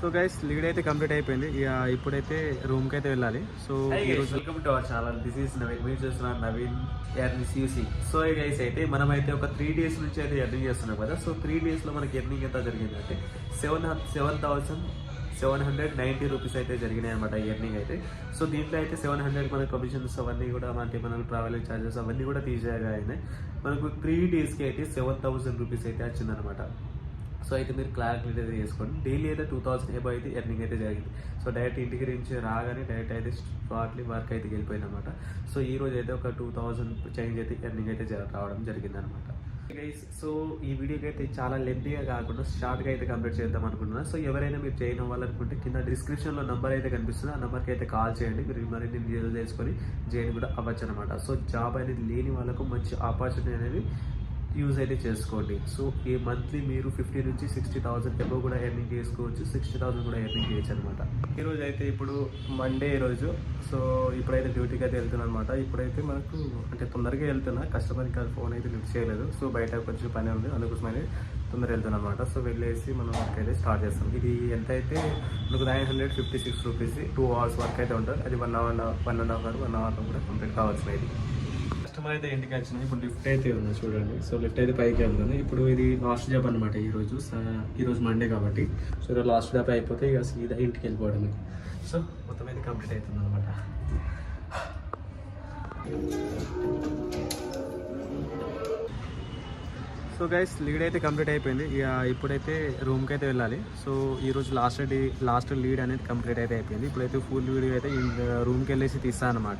So guys lead అయితే complete అయిపోయింది. ఇక ఇప్పుడైతే రూమ్కి అయితే వెళ్ళాలి. సో ఈరోజు welcome to our channel this is Naveen మీరు చూస్తున్నారు నవీన్ ఎర్నింగ్ సియూసి సో గైస్ అయితే మనం అయితే ఒక త్రీ డేస్ నుంచి అయితే ఎర్నింగ్ చేస్తున్నాం కదా. సో త్రీ డేస్లో మనకి ఎర్నింగ్ ఎంత జరిగిందంటే seven seven thousand seven hundred ninety rupees అయితే జరిగినాయి అనమాట ఎర్నింగ్ అయితే. సో దీంట్లో అయితే సెవెన్ హండ్రెడ్ మన కమిషన్స్ అవన్నీ కూడా అంటే మన ట్రావెలింగ్ ఛార్జెస్ అవన్నీ కూడా తీసేయగా అయినాయి మనకు త్రీ డేస్కి అయితే సెవెన్ థౌసండ్ రూపీస్ అయితే వచ్చిందనమాట సో అయితే మీరు క్లారిటీ అయితే చేసుకోండి డైలీ అయితే టూ థౌసండ్ ఎబో అయితే ఎర్నింగ్ అయితే జరిగింది. సో డైరెక్ట్ ఇంటికి నుంచి రాగానే డైరెక్ట్ అయితే షార్ట్లీ వర్క్ అయితే వెళ్ళిపోయింది అనమాట సో ఈ రోజు అయితే ఒక టూ థౌసండ్ చేంజ్ అయితే ఎర్నింగ్ అయితే రావడం జరిగింది అనమాట సో ఈ వీడియోకి అయితే చాలా లెంతీగా కాకుండా షార్ట్గా అయితే కంప్లీట్ చేద్దాం అనుకుంటున్నాను సో ఎవరైనా మీరు చేయడం అవ్వాలనుకుంటే కింద డిస్క్రిప్షన్లో నెంబర్ అయితే కనిపిస్తుంది. ఆ నెంబర్కి అయితే కాల్ చేయండి. మీరు మరిన్ని డీటెయిల్స్ తెలుసుకొని జాయిన్ కూడా అవ్వచ్చు అనమాట సో జాబ్ అనేది లేని వాళ్ళకు మంచి ఆపర్చునిటీ అనేది యూజ్ అయితే చేసుకోండి. సో ఈ మంత్లీ మీరు ఫిఫ్టీ నుంచి సిక్స్టీ థౌసండ్ ఎబో కూడా ఎర్నింగ్ చేసుకోవచ్చు. సిక్స్టీ థౌసండ్ కూడా ఎర్నింగ్ చేయొచ్చు అనమాట ఈరోజు అయితే ఇప్పుడు మండే రోజు. సో ఇప్పుడైతే డ్యూటీకి అయితే వెళ్తున్నాను అనమాట ఇప్పుడైతే మనకు అంటే తొందరగా వెళ్తున్నా. కస్టమర్కి కాదు ఫోన్ అయితే లిఫ్ట్ చేయలేదు. సో బయట కొంచెం పని ఉంది. అందుకోసమని తొందరగా వెళ్తున్నాను అనమాట సో వెళ్ళేసి మనం వర్క్ అయితే స్టార్ట్ చేస్తాం. ఇది ఎంత అయితే మనకు nine hundred fifty six rupees two hours work అయితే ఉంటుంది. అది one hour one and half hour one అవర్లో కూడా కంప్లీట్ కావాల్సిన ఇది కస్టమర్ అయితే ఇంటికి వచ్చింది ఇప్పుడు లిఫ్ట్ అయితే ఉంది చూడండి. సో లిఫ్ట్ అయితే పైకి వెళ్తుంది. ఇప్పుడు ఇది లాస్ట్ జాబ్ అనమాట ఈరోజు ఈరోజు మండే కాబట్టి. సో ఈరోజు లాస్ట్ జాబ్ అయిపోతే ఇక సీదా ఇంటికి వెళ్ళిపోవడమే. సో మొత్తం అయితే కంప్లీట్ అవుతుంది అనమాట సో గైస్ లీడ్ అయితే కంప్లీట్ అయిపోయింది. ఇక ఇప్పుడైతే రూమ్కి అయితే వెళ్ళాలి. సో ఈరోజు లాస్ట్ డే లాస్ట్ లీడ్ అనేది కంప్లీట్ అయితే అయిపోయింది. ఇప్పుడైతే ఫుల్ వీడియో అయితే రూమ్కి వెళ్ళేసి తీస్తాను అనమాట